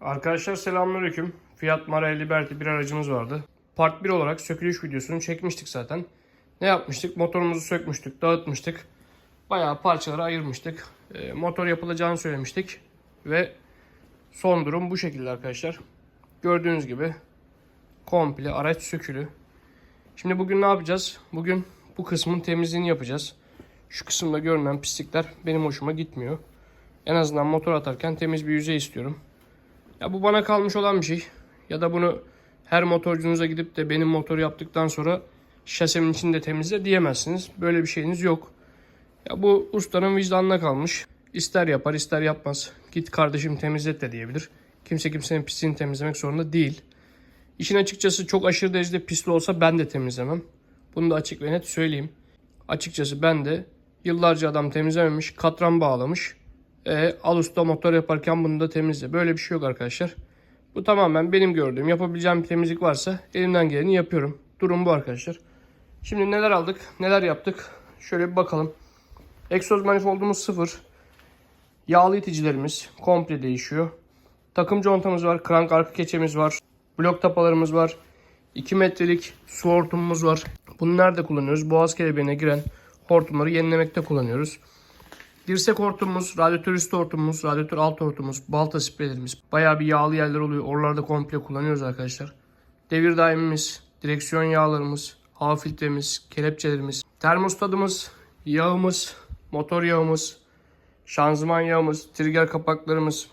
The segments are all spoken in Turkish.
Arkadaşlar selamünaleyküm. Fiat Mara Liberty bir aracımız vardı. Part 1 olarak sökülüş videosunu çekmiştik zaten. Ne yapmıştık? Motorumuzu sökmüştük, dağıtmıştık. Bayağı parçalara ayırmıştık. E, motor yapılacağını söylemiştik. Ve son durum bu şekilde arkadaşlar. Gördüğünüz gibi komple araç sökülü. Şimdi bugün ne yapacağız? Bugün bu kısmın temizliğini yapacağız. Şu kısımda görünen pislikler benim hoşuma gitmiyor. En azından motor atarken temiz bir yüzey istiyorum. Ya bu bana kalmış olan bir şey. Ya da bunu her motorcunuza gidip de benim motor yaptıktan sonra şasemin içinde temizle diyemezsiniz. Böyle bir şeyiniz yok. Ya bu ustanın vicdanına kalmış. İster yapar ister yapmaz. Git kardeşim temizlet de diyebilir. Kimse kimsenin pisliğini temizlemek zorunda değil. İşin açıkçası çok aşırı derecede pisli olsa ben de temizlemem. Bunu da açık ve net söyleyeyim. Açıkçası ben de yıllarca adam temizlememiş, katran bağlamış. E, al usta motor yaparken bunu da temizle. Böyle bir şey yok arkadaşlar. Bu tamamen benim gördüğüm. Yapabileceğim bir temizlik varsa elimden geleni yapıyorum. Durum bu arkadaşlar. Şimdi neler aldık, neler yaptık? Şöyle bir bakalım. Egzoz manifoldumuz sıfır. Yağlı iticilerimiz komple değişiyor. Takım contamız var, krank arka keçemiz var. Blok tapalarımız var. 2 metrelik su hortumumuz var. Bunu nerede kullanıyoruz? Boğaz kelebeğine giren hortumları yenilemekte kullanıyoruz. Dirsek hortumumuz, radyatör üstü hortumumuz, radyatör alt hortumumuz, balta spreylerimiz. Bayağı bir yağlı yerler oluyor. Oralarda komple kullanıyoruz arkadaşlar. Devir daimimiz, direksiyon yağlarımız, hava filtremiz, kelepçelerimiz, termostatımız, yağımız, motor yağımız, şanzıman yağımız, trigger kapaklarımız,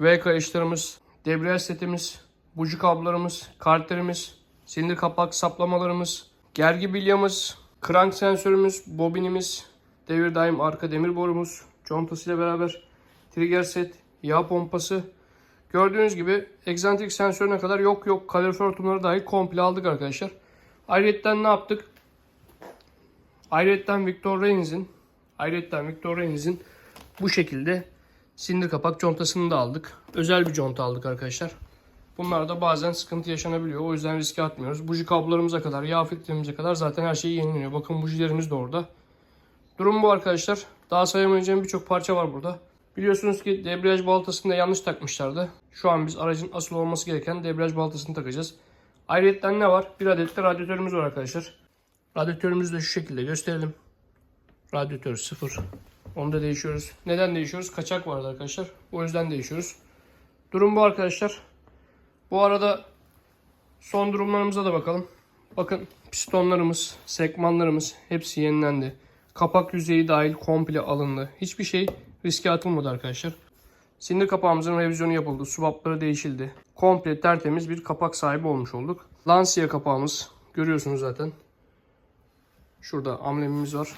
V kayışlarımız, debriyaj setimiz, buji kablolarımız, karterimiz, silindir kapak saplamalarımız, gergi bilyamız, krank sensörümüz, bobinimiz, devir daim arka demir borumuz, contasıyla beraber trigger set, yağ pompası. Gördüğünüz gibi egzantrik sensörüne kadar yok yok kalorifer hortumları dahil komple aldık arkadaşlar. Ayrıca ne yaptık? Ayrıca Victor Reigns'in Ayrıca Victor Reigns'in bu şekilde silindir kapak contasını da aldık. Özel bir conta aldık arkadaşlar. Bunlarda bazen sıkıntı yaşanabiliyor. O yüzden riske atmıyoruz. Buji kablolarımıza kadar, yağ filtremize kadar zaten her şey yenileniyor. Bakın bujilerimiz de orada. Durum bu arkadaşlar. Daha sayamayacağım birçok parça var burada. Biliyorsunuz ki debriyaj baltasını da yanlış takmışlardı. Şu an biz aracın asıl olması gereken debriyaj baltasını takacağız. Ayrıca ne var? Bir adet de radyatörümüz var arkadaşlar. Radyatörümüzü de şu şekilde gösterelim. Radyatör sıfır. Onu da değişiyoruz. Neden değişiyoruz? Kaçak vardı arkadaşlar. O yüzden değişiyoruz. Durum bu arkadaşlar. Bu arada son durumlarımıza da bakalım. Bakın pistonlarımız, sekmanlarımız hepsi yenilendi. Kapak yüzeyi dahil komple alındı. Hiçbir şey riske atılmadı arkadaşlar. Sinir kapağımızın revizyonu yapıldı. Subapları değişildi. Komple tertemiz bir kapak sahibi olmuş olduk. Lancia kapağımız görüyorsunuz zaten. Şurada amblemimiz var.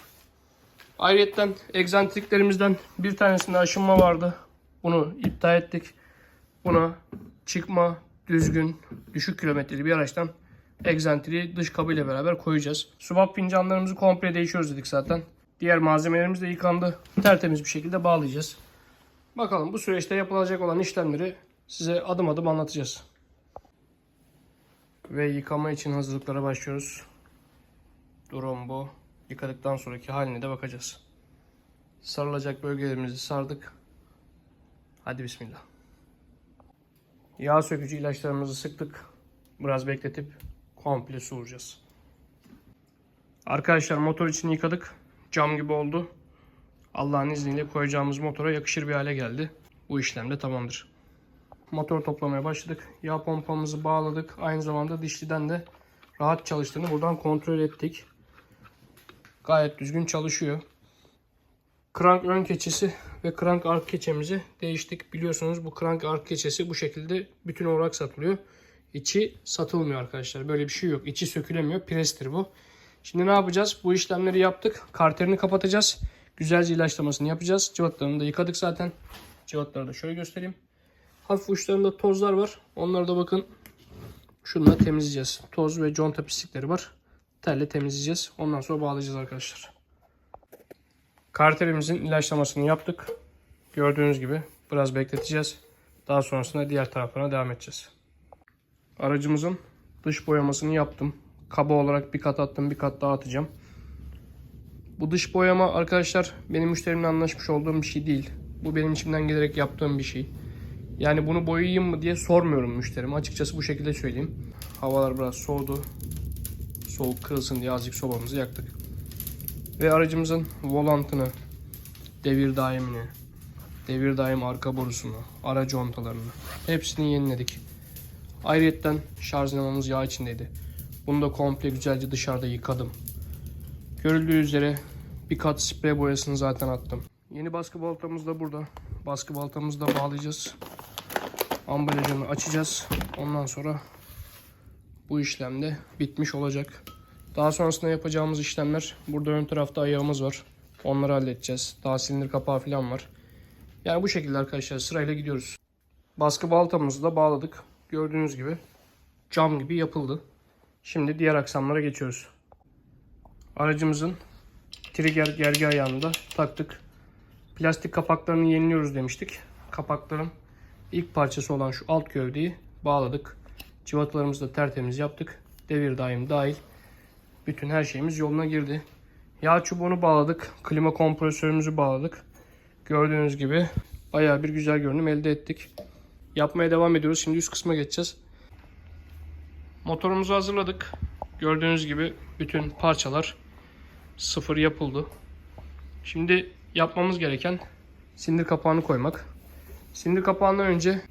Ayrıca egzantriklerimizden bir tanesinde aşınma vardı. Bunu iptal ettik. Buna çıkma, düzgün, düşük kilometreli bir araçtan egzantriği dış kabıyla beraber koyacağız. Subap fincanlarımızı komple değişiyoruz dedik zaten. Diğer malzemelerimiz de yıkandı. Tertemiz bir şekilde bağlayacağız. Bakalım bu süreçte yapılacak olan işlemleri size adım adım anlatacağız. Ve yıkama için hazırlıklara başlıyoruz. Durum bu. Yıkadıktan sonraki haline de bakacağız. Sarılacak bölgelerimizi sardık. Hadi bismillah. Yağ sökücü ilaçlarımızı sıktık. Biraz bekletip komple soğuracağız. Arkadaşlar motor için yıkadık. Cam gibi oldu. Allah'ın izniyle koyacağımız motora yakışır bir hale geldi. Bu işlem de tamamdır. Motor toplamaya başladık. Yağ pompamızı bağladık. Aynı zamanda dişliden de rahat çalıştığını buradan kontrol ettik. Gayet düzgün çalışıyor. Krank ön keçesi ve krank arka keçemizi değiştik. Biliyorsunuz bu krank arka keçesi bu şekilde bütün olarak satılıyor. İçi satılmıyor arkadaşlar. Böyle bir şey yok. İçi sökülemiyor. Prestir bu. Şimdi ne yapacağız? Bu işlemleri yaptık. Karterini kapatacağız. Güzelce ilaçlamasını yapacağız. Cıvatlarını da yıkadık zaten. Cıvatları da şöyle göstereyim. Hafif uçlarında tozlar var. Onları da bakın şununla temizleyeceğiz. Toz ve conta pislikleri var. Telle temizleyeceğiz. Ondan sonra bağlayacağız arkadaşlar. Karterimizin ilaçlamasını yaptık. Gördüğünüz gibi biraz bekleteceğiz. Daha sonrasında diğer tarafına devam edeceğiz. Aracımızın dış boyamasını yaptım. Kaba olarak bir kat attım, bir kat daha atacağım. Bu dış boyama arkadaşlar benim müşterimle anlaşmış olduğum bir şey değil. Bu benim içimden gelerek yaptığım bir şey. Yani bunu boyayayım mı diye sormuyorum müşterime. Açıkçası bu şekilde söyleyeyim. Havalar biraz soğudu. Soğuk kırılsın diye azıcık sobamızı yaktık. Ve aracımızın volantını, devir daimini, devir daim arka borusunu, ara contalarını hepsini yeniledik. Ayrıyetten şarj dinamomuz yağ içindeydi. Bunu da komple güzelce dışarıda yıkadım. Görüldüğü üzere bir kat sprey boyasını zaten attım. Yeni baskı baltamız da burada. Baskı baltamızı da bağlayacağız. Ambalajını açacağız. Ondan sonra bu işlem de bitmiş olacak. Daha sonrasında yapacağımız işlemler burada ön tarafta ayağımız var. Onları halledeceğiz. Daha silindir kapağı falan var. Yani bu şekilde arkadaşlar sırayla gidiyoruz. Baskı baltamızı da bağladık. Gördüğünüz gibi cam gibi yapıldı. Şimdi diğer aksamlara geçiyoruz. Aracımızın trigger gergi ayağını da taktık. Plastik kapaklarını yeniliyoruz demiştik. Kapakların ilk parçası olan şu alt gövdeyi bağladık. Cıvatalarımızı da tertemiz yaptık. Devir daim dahil. Bütün her şeyimiz yoluna girdi. Yağ çubuğunu bağladık. Klima kompresörümüzü bağladık. Gördüğünüz gibi bayağı bir güzel görünüm elde ettik. Yapmaya devam ediyoruz. Şimdi üst kısma geçeceğiz. Motorumuzu hazırladık. Gördüğünüz gibi bütün parçalar sıfır yapıldı. Şimdi yapmamız gereken sindir kapağını koymak. Sindir kapağından önce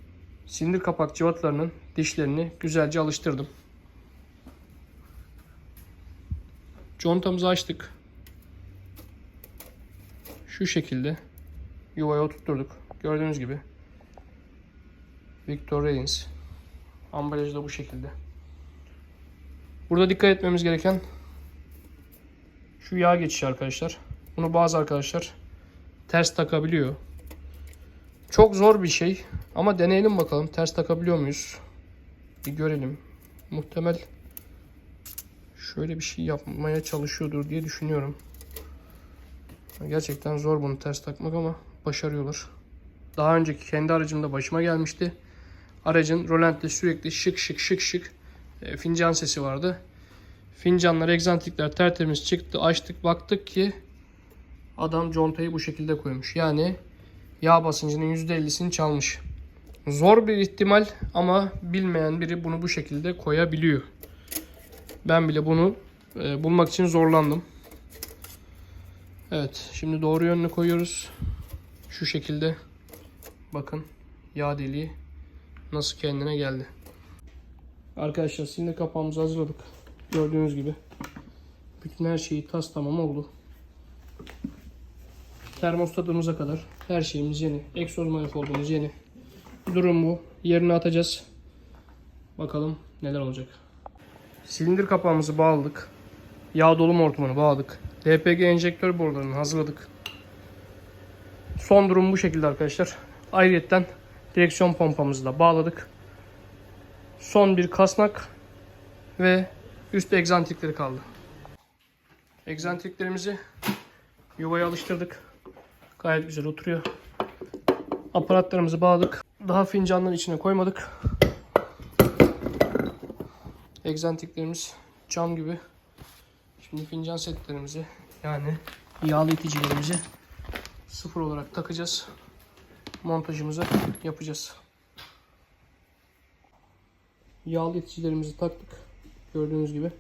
sindir kapak cıvatalarının dişlerini güzelce alıştırdım. Contamızı açtık. Şu şekilde yuvaya oturtturduk. Gördüğünüz gibi. Victor Reigns. Ambalajı da bu şekilde. Burada dikkat etmemiz gereken şu yağ geçişi arkadaşlar. Bunu bazı arkadaşlar ters takabiliyor. Çok zor bir şey ama deneyelim bakalım ters takabiliyor muyuz? Bir görelim. Muhtemel şöyle bir şey yapmaya çalışıyordur diye düşünüyorum. Gerçekten zor bunu ters takmak ama başarıyorlar. Daha önceki kendi aracımda başıma gelmişti. Aracın rolantte sürekli şık şık şık şık e, fincan sesi vardı. Fincanlar, egzantrikler tertemiz çıktı. Açtık baktık ki adam contayı bu şekilde koymuş. Yani yağ basıncının %50'sini çalmış. Zor bir ihtimal ama bilmeyen biri bunu bu şekilde koyabiliyor. Ben bile bunu e, bulmak için zorlandım. Evet, şimdi doğru yönünü koyuyoruz. Şu şekilde bakın yağ deliği nasıl kendine geldi. Arkadaşlar sinir kapağımızı hazırladık. Gördüğünüz gibi bütün her şeyi tas tamam oldu. Termostatımıza kadar her şeyimiz yeni. Egzoz manifoldumuz yeni. Durum bu. Yerine atacağız. Bakalım neler olacak. Silindir kapağımızı bağladık. Yağ dolum hortumunu bağladık. LPG enjektör borularını hazırladık. Son durum bu şekilde arkadaşlar. Ayrıyetten direksiyon pompamızı da bağladık. Son bir kasnak ve üst egzantrikleri kaldı. Egzantriklerimizi yuvaya alıştırdık. Gayet güzel oturuyor. Aparatlarımızı bağladık. Daha fincanların içine koymadık. Egzantriklerimiz cam gibi. Şimdi fincan setlerimizi yani yağlı iticilerimizi sıfır olarak takacağız. Montajımızı yapacağız. Yağlı iticilerimizi taktık. Gördüğünüz gibi.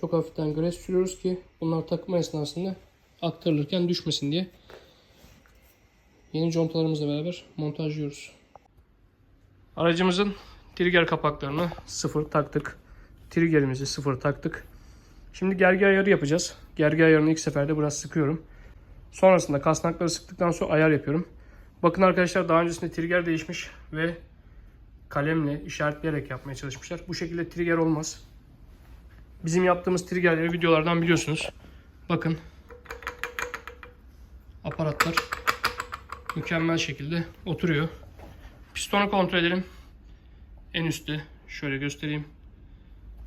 Çok hafiften gres sürüyoruz ki bunlar takma esnasında aktarılırken düşmesin diye. Yeni contalarımızla beraber montajlıyoruz. Aracımızın trigger kapaklarını sıfır taktık. Triggerimizi sıfır taktık. Şimdi gergi ayarı yapacağız. Gergi ayarını ilk seferde biraz sıkıyorum. Sonrasında kasnakları sıktıktan sonra ayar yapıyorum. Bakın arkadaşlar daha öncesinde trigger değişmiş ve kalemle işaretleyerek yapmaya çalışmışlar. Bu şekilde trigger olmaz. Bizim yaptığımız triggerleri videolardan biliyorsunuz. Bakın. Aparatlar mükemmel şekilde oturuyor. Pistonu kontrol edelim. En üstte şöyle göstereyim.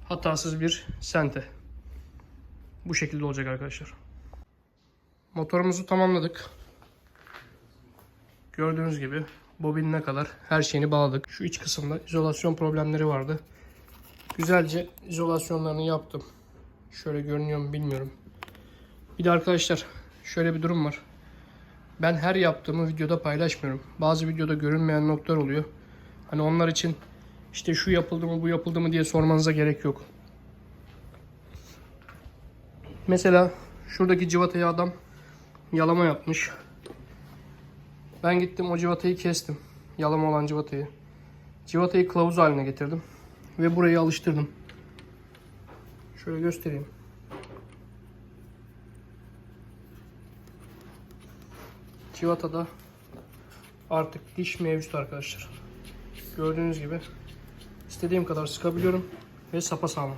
Hatasız bir sente. Bu şekilde olacak arkadaşlar. Motorumuzu tamamladık. Gördüğünüz gibi bobinine kadar her şeyini bağladık. Şu iç kısımda izolasyon problemleri vardı. Güzelce izolasyonlarını yaptım. Şöyle görünüyor mu bilmiyorum. Bir de arkadaşlar şöyle bir durum var. Ben her yaptığımı videoda paylaşmıyorum. Bazı videoda görünmeyen noktalar oluyor. Hani onlar için işte şu yapıldı mı bu yapıldı mı diye sormanıza gerek yok. Mesela şuradaki civatayı adam yalama yapmış. Ben gittim o civatayı kestim. Yalama olan civatayı. Civatayı kılavuz haline getirdim. Ve burayı alıştırdım. Şöyle göstereyim. Civatada artık diş mevcut arkadaşlar. Gördüğünüz gibi istediğim kadar sıkabiliyorum ve sapasağlam.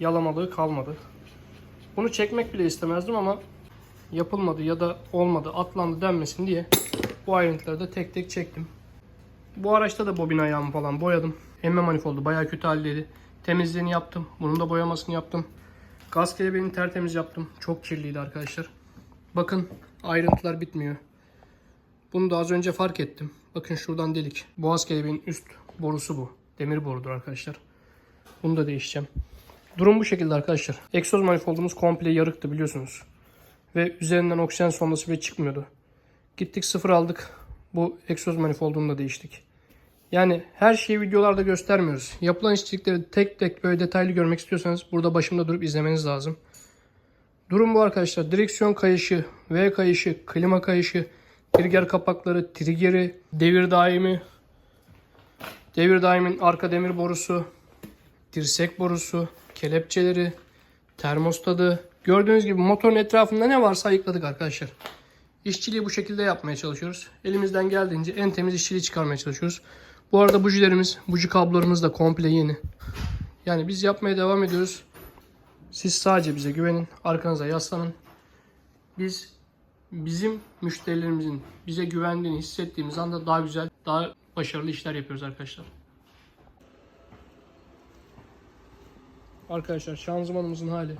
Yalamalığı kalmadı. Bunu çekmek bile istemezdim ama yapılmadı ya da olmadı, atlandı denmesin diye bu ayrıntıları da tek tek çektim. Bu araçta da bobin ayağımı falan boyadım. Emme manifoldu bayağı kötü haldeydi. Temizliğini yaptım. Bunun da boyamasını yaptım. Gaz kelebeğini tertemiz yaptım. Çok kirliydi arkadaşlar. Bakın ayrıntılar bitmiyor. Bunu da az önce fark ettim. Bakın şuradan delik. Boğaz kelebeğin üst borusu bu. Demir borudur arkadaşlar. Bunu da değişeceğim. Durum bu şekilde arkadaşlar. Egzoz manifoldumuz komple yarıktı biliyorsunuz. Ve üzerinden oksijen sondası bile çıkmıyordu. Gittik sıfır aldık. Bu egzoz manifoldunu da değiştik. Yani her şeyi videolarda göstermiyoruz. Yapılan işçilikleri tek tek böyle detaylı görmek istiyorsanız burada başımda durup izlemeniz lazım. Durum bu arkadaşlar. Direksiyon kayışı, V kayışı, klima kayışı, trigger kapakları, triggeri, devir daimi, devir daimin arka demir borusu, dirsek borusu, kelepçeleri, termostadı. Gördüğünüz gibi motorun etrafında ne varsa ayıkladık arkadaşlar. İşçiliği bu şekilde yapmaya çalışıyoruz. Elimizden geldiğince en temiz işçiliği çıkarmaya çalışıyoruz. Bu arada bujilerimiz, buji kablolarımız da komple yeni. Yani biz yapmaya devam ediyoruz. Siz sadece bize güvenin, arkanıza yaslanın. Biz bizim müşterilerimizin bize güvendiğini hissettiğimiz anda daha güzel, daha başarılı işler yapıyoruz arkadaşlar. Arkadaşlar şanzımanımızın hali.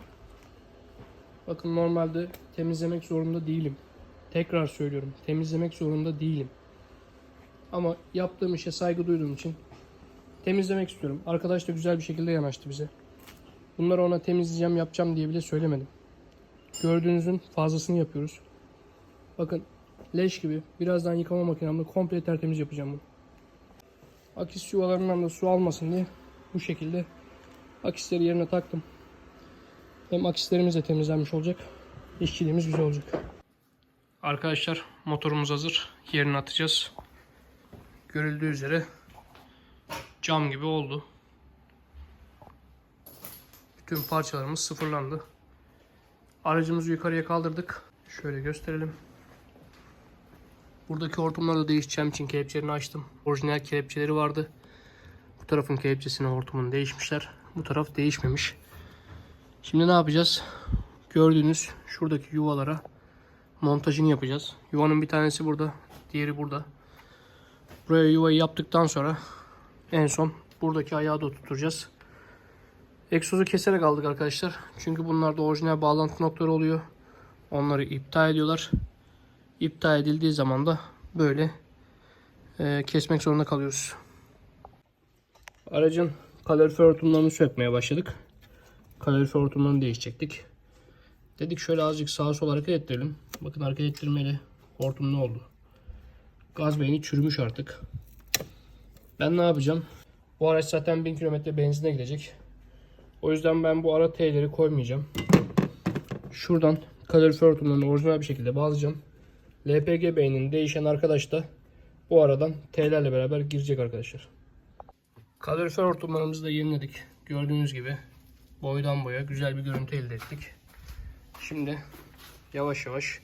Bakın normalde temizlemek zorunda değilim. Tekrar söylüyorum. Temizlemek zorunda değilim. Ama yaptığım işe saygı duyduğum için temizlemek istiyorum. Arkadaş da güzel bir şekilde yanaştı bize. Bunları ona temizleyeceğim, yapacağım diye bile söylemedim. Gördüğünüzün fazlasını yapıyoruz. Bakın leş gibi birazdan yıkama makinemle komple tertemiz yapacağım bunu. Akis yuvalarından da su almasın diye bu şekilde akisleri yerine taktım. Hem akislerimiz de temizlenmiş olacak. İşçiliğimiz güzel olacak. Arkadaşlar motorumuz hazır. Yerine atacağız. Görüldüğü üzere cam gibi oldu. Bütün parçalarımız sıfırlandı. Aracımızı yukarıya kaldırdık. Şöyle gösterelim. Buradaki hortumları da değişeceğim için kelepçelerini açtım. Orijinal kelepçeleri vardı. Bu tarafın kelepçesini hortumunu değişmişler. Bu taraf değişmemiş. Şimdi ne yapacağız? Gördüğünüz şuradaki yuvalara montajını yapacağız. Yuvanın bir tanesi burada, diğeri burada. Buraya yuvayı yaptıktan sonra en son buradaki ayağı da oturtacağız. Egzozu keserek aldık arkadaşlar. Çünkü bunlarda orijinal bağlantı noktaları oluyor. Onları iptal ediyorlar. İptal edildiği zaman da böyle e, kesmek zorunda kalıyoruz. Aracın kalorifer hortumlarını sökmeye başladık. Kalorifer hortumlarını değişecektik. Dedik şöyle azıcık sağa sola hareket ettirelim. Bakın hareket ettirmeyle hortum ne oldu? Gaz beyni çürümüş artık. Ben ne yapacağım? Bu araç zaten 1000 km benzine gidecek. O yüzden ben bu ara T'leri koymayacağım. Şuradan kalorifer hortumlarını orijinal bir şekilde bağlayacağım. LPG beyninin değişen arkadaş da bu aradan T'lerle beraber girecek arkadaşlar. Kalorifer hortumlarımızı da yeniledik. Gördüğünüz gibi boydan boya güzel bir görüntü elde ettik. Şimdi yavaş yavaş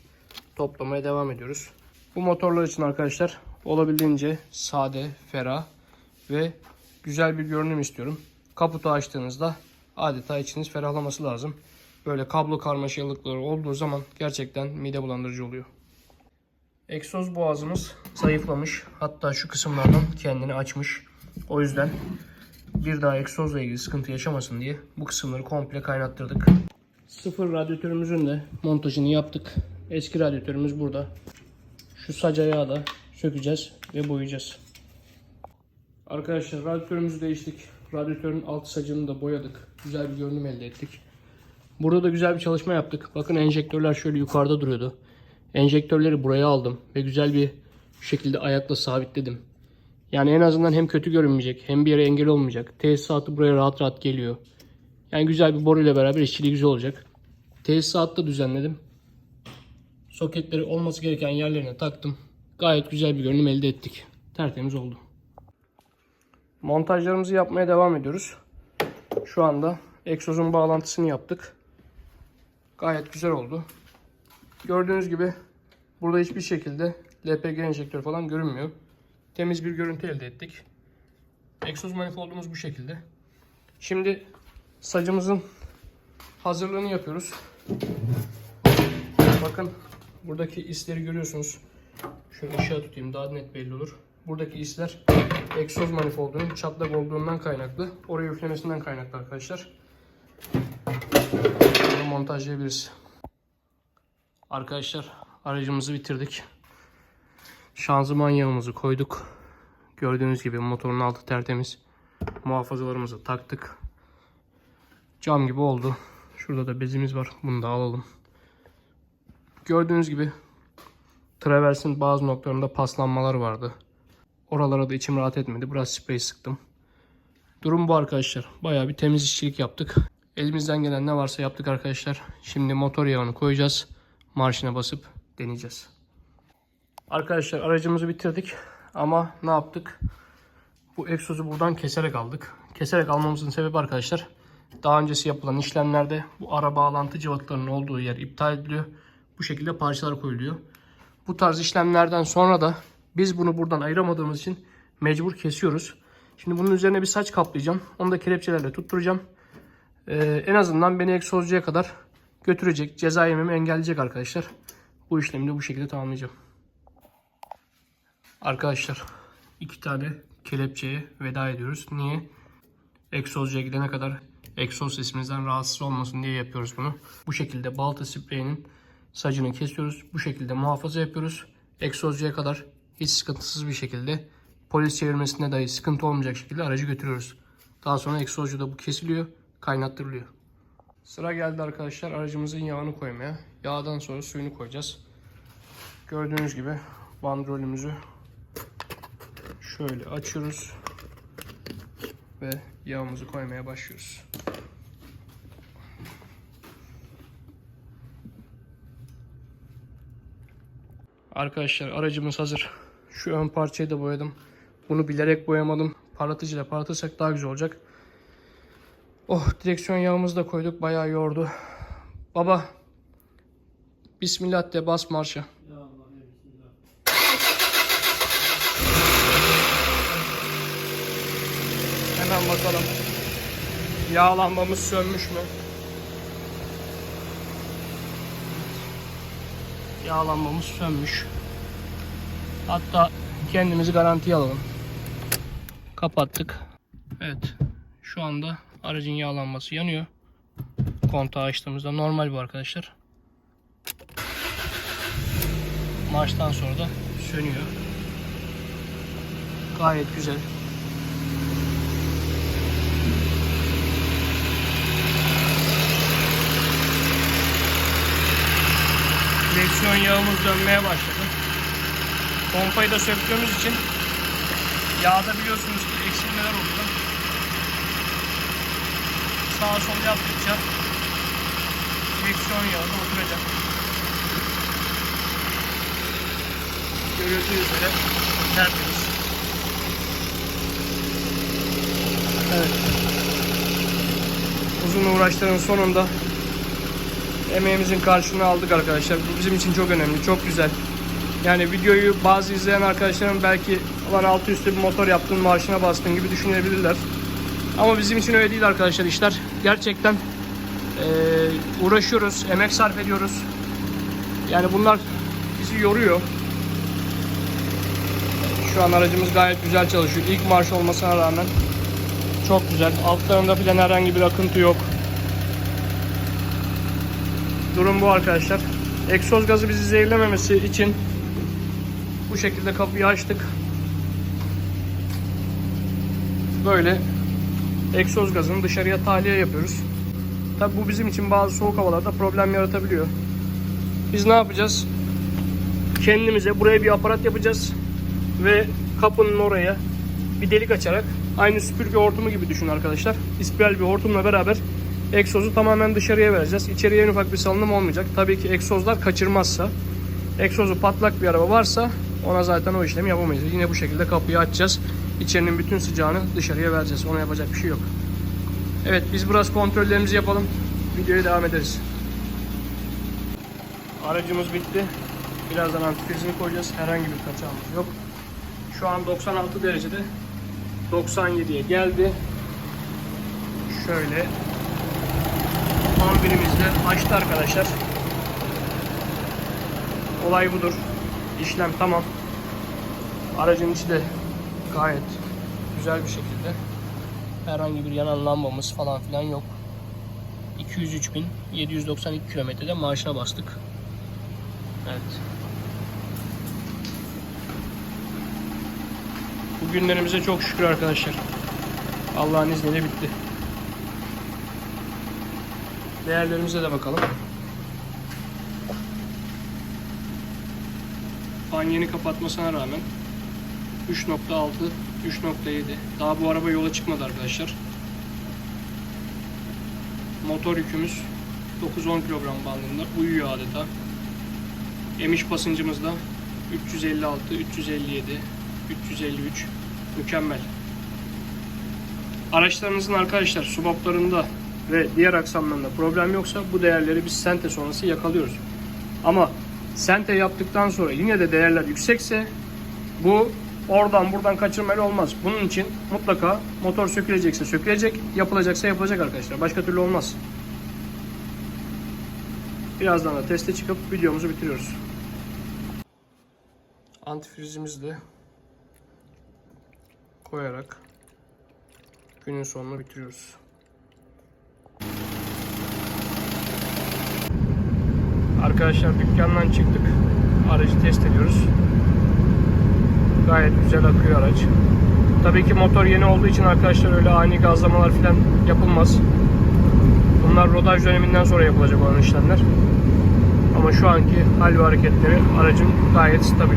toplamaya devam ediyoruz. Bu motorlar için arkadaşlar olabildiğince sade, ferah ve güzel bir görünüm istiyorum. Kaputu açtığınızda adeta içiniz ferahlaması lazım. Böyle kablo karmaşalıkları olduğu zaman gerçekten mide bulandırıcı oluyor. Egzoz boğazımız zayıflamış. Hatta şu kısımlardan kendini açmış. O yüzden bir daha egzozla ilgili sıkıntı yaşamasın diye bu kısımları komple kaynattırdık. Sıfır radyatörümüzün de montajını yaptık. Eski radyatörümüz burada. Şu sac ayağı da sökeceğiz ve boyayacağız. Arkadaşlar radyatörümüzü değiştik. Radyatörün alt sacını da boyadık. Güzel bir görünüm elde ettik. Burada da güzel bir çalışma yaptık. Bakın enjektörler şöyle yukarıda duruyordu. Enjektörleri buraya aldım ve güzel bir şekilde ayakla sabitledim. Yani en azından hem kötü görünmeyecek hem bir yere engel olmayacak. Tesisatı buraya rahat rahat geliyor. Yani güzel bir boru ile beraber işçiliği güzel olacak. Tesisatı da düzenledim. Soketleri olması gereken yerlerine taktım. Gayet güzel bir görünüm elde ettik. Tertemiz oldu. Montajlarımızı yapmaya devam ediyoruz. Şu anda egzozun bağlantısını yaptık. Gayet güzel oldu. Gördüğünüz gibi burada hiçbir şekilde LPG enjektör falan görünmüyor. Temiz bir görüntü elde ettik. Egzoz manifoldumuz bu şekilde. Şimdi sacımızın hazırlığını yapıyoruz. Bakın buradaki isleri görüyorsunuz. Şöyle ışığa tutayım daha net belli olur. Buradaki isler egzoz manifoldunun çatlak olduğundan kaynaklı. Oraya üflemesinden kaynaklı arkadaşlar. Bunu montajlayabiliriz. Arkadaşlar aracımızı bitirdik. Şanzıman yağımızı koyduk. Gördüğünüz gibi motorun altı tertemiz. Muhafazalarımızı taktık. Cam gibi oldu. Şurada da bezimiz var. Bunu da alalım. Gördüğünüz gibi traversin bazı noktalarında paslanmalar vardı. Oralara da içim rahat etmedi. Biraz sprey sıktım. Durum bu arkadaşlar. Bayağı bir temiz işçilik yaptık. Elimizden gelen ne varsa yaptık arkadaşlar. Şimdi motor yağını koyacağız. Marşına basıp deneyeceğiz. Arkadaşlar aracımızı bitirdik. Ama ne yaptık? Bu egzozu buradan keserek aldık. Keserek almamızın sebebi arkadaşlar. Daha öncesi yapılan işlemlerde bu ara bağlantı cıvatalarının olduğu yer iptal ediliyor. Bu şekilde parçalar koyuluyor. Bu tarz işlemlerden sonra da biz bunu buradan ayıramadığımız için mecbur kesiyoruz. Şimdi bunun üzerine bir saç kaplayacağım. Onu da kelepçelerle tutturacağım. Ee, en azından beni egzozcuya kadar götürecek. Ceza yememi engelleyecek arkadaşlar. Bu işlemi de bu şekilde tamamlayacağım. Arkadaşlar iki tane kelepçeye veda ediyoruz. Niye? Egzozcuya gidene kadar egzoz sesimizden rahatsız olmasın diye yapıyoruz bunu. Bu şekilde balta spreyinin sacını kesiyoruz. Bu şekilde muhafaza yapıyoruz. Egzozcuya kadar hiç sıkıntısız bir şekilde polis çevirmesinde dahi sıkıntı olmayacak şekilde aracı götürüyoruz. Daha sonra egzozcuda bu kesiliyor, kaynattırılıyor. Sıra geldi arkadaşlar aracımızın yağını koymaya. Yağdan sonra suyunu koyacağız. Gördüğünüz gibi bandrolümüzü şöyle açıyoruz ve yağımızı koymaya başlıyoruz. Arkadaşlar aracımız hazır. Şu ön parçayı da boyadım. Bunu bilerek boyamadım. Parlatıcıyla parlatırsak daha güzel olacak. Oh direksiyon yağımızı da koyduk. Bayağı yordu. Baba. Bismillah de bas marşa. Hemen bakalım. Yağ lambamız sönmüş mü? Yağ lambamız sönmüş. Hatta kendimizi garantiye alalım. Kapattık. Evet. Şu anda aracın yağlanması yanıyor. Kontağı açtığımızda normal bu arkadaşlar. Marştan sonra da sönüyor. Gayet güzel. Direksiyon yağımız dönmeye başladı. Pompayı da söktüğümüz için yağda biliyorsunuz ki eksilmeler oluyor. Sağa sol yaptıkça direksiyon yağı da oturacak. Görüldüğü üzere tertemiz. Evet. Uzun uğraşların sonunda emeğimizin karşılığını aldık arkadaşlar. Bu bizim için çok önemli, çok güzel. Yani videoyu bazı izleyen arkadaşlarım belki olan altı üstü bir motor yaptın, marşına bastın gibi düşünebilirler. Ama bizim için öyle değil arkadaşlar işler. Gerçekten eee, uğraşıyoruz, emek sarf ediyoruz. Yani bunlar bizi yoruyor. Şu an aracımız gayet güzel çalışıyor. İlk marş olmasına rağmen çok güzel. Altlarında filan herhangi bir akıntı yok. Durum bu arkadaşlar. Egzoz gazı bizi zehirlememesi için bu şekilde kapıyı açtık. Böyle egzoz gazını dışarıya tahliye yapıyoruz. Tabi bu bizim için bazı soğuk havalarda problem yaratabiliyor. Biz ne yapacağız? Kendimize buraya bir aparat yapacağız ve kapının oraya bir delik açarak aynı süpürge hortumu gibi düşün arkadaşlar. İspiral bir hortumla beraber egzozu tamamen dışarıya vereceğiz. İçeriye en ufak bir salınım olmayacak. Tabii ki egzozlar kaçırmazsa. Egzozu patlak bir araba varsa ona zaten o işlemi yapamayız. Yine bu şekilde kapıyı açacağız. İçerinin bütün sıcağını dışarıya vereceğiz. Ona yapacak bir şey yok. Evet biz biraz kontrollerimizi yapalım. Videoya devam ederiz. Aracımız bitti. Birazdan antifrizini koyacağız. Herhangi bir kaçağımız yok. Şu an 96 derecede. 97'ye geldi. Şöyle. Ambirimizde açtı arkadaşlar. Olay budur. İşlem tamam. Aracın içi de gayet güzel bir şekilde. Herhangi bir yanan lambamız falan filan yok. 203.792 kilometrede marşa bastık. Evet. Bugünlerimize çok şükür arkadaşlar. Allah'ın izniyle bitti. Değerlerimize de bakalım. Fan yeni kapatmasına rağmen 3.6, 3.7. Daha bu araba yola çıkmadı arkadaşlar. Motor yükümüz 9-10 kilogram bandında uyuyor adeta. Emiş basıncımız da 356, 357, 353 mükemmel. Araçlarınızın arkadaşlar subaplarında ve diğer aksamlarında problem yoksa bu değerleri biz sente sonrası yakalıyoruz. Ama sente yaptıktan sonra yine de değerler yüksekse bu oradan buradan kaçırmalı olmaz. Bunun için mutlaka motor sökülecekse sökülecek, yapılacaksa yapılacak arkadaşlar. Başka türlü olmaz. Birazdan da teste çıkıp videomuzu bitiriyoruz. Antifrizimizi de koyarak günün sonunu bitiriyoruz. Arkadaşlar dükkandan çıktık. Aracı test ediyoruz. Gayet güzel akıyor araç. Tabii ki motor yeni olduğu için arkadaşlar öyle ani gazlamalar falan yapılmaz. Bunlar rodaj döneminden sonra yapılacak olan işlemler. Ama şu anki hal ve hareketleri aracın gayet stabil.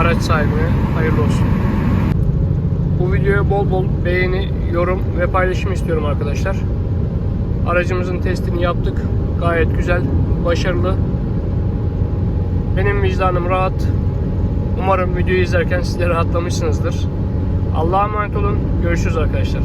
Araç sahibine hayırlı olsun. Bu videoya bol bol beğeni, yorum ve paylaşım istiyorum arkadaşlar. Aracımızın testini yaptık. Gayet güzel, başarılı. Benim vicdanım rahat. Umarım videoyu izlerken siz de rahatlamışsınızdır. Allah'a emanet olun. Görüşürüz arkadaşlar.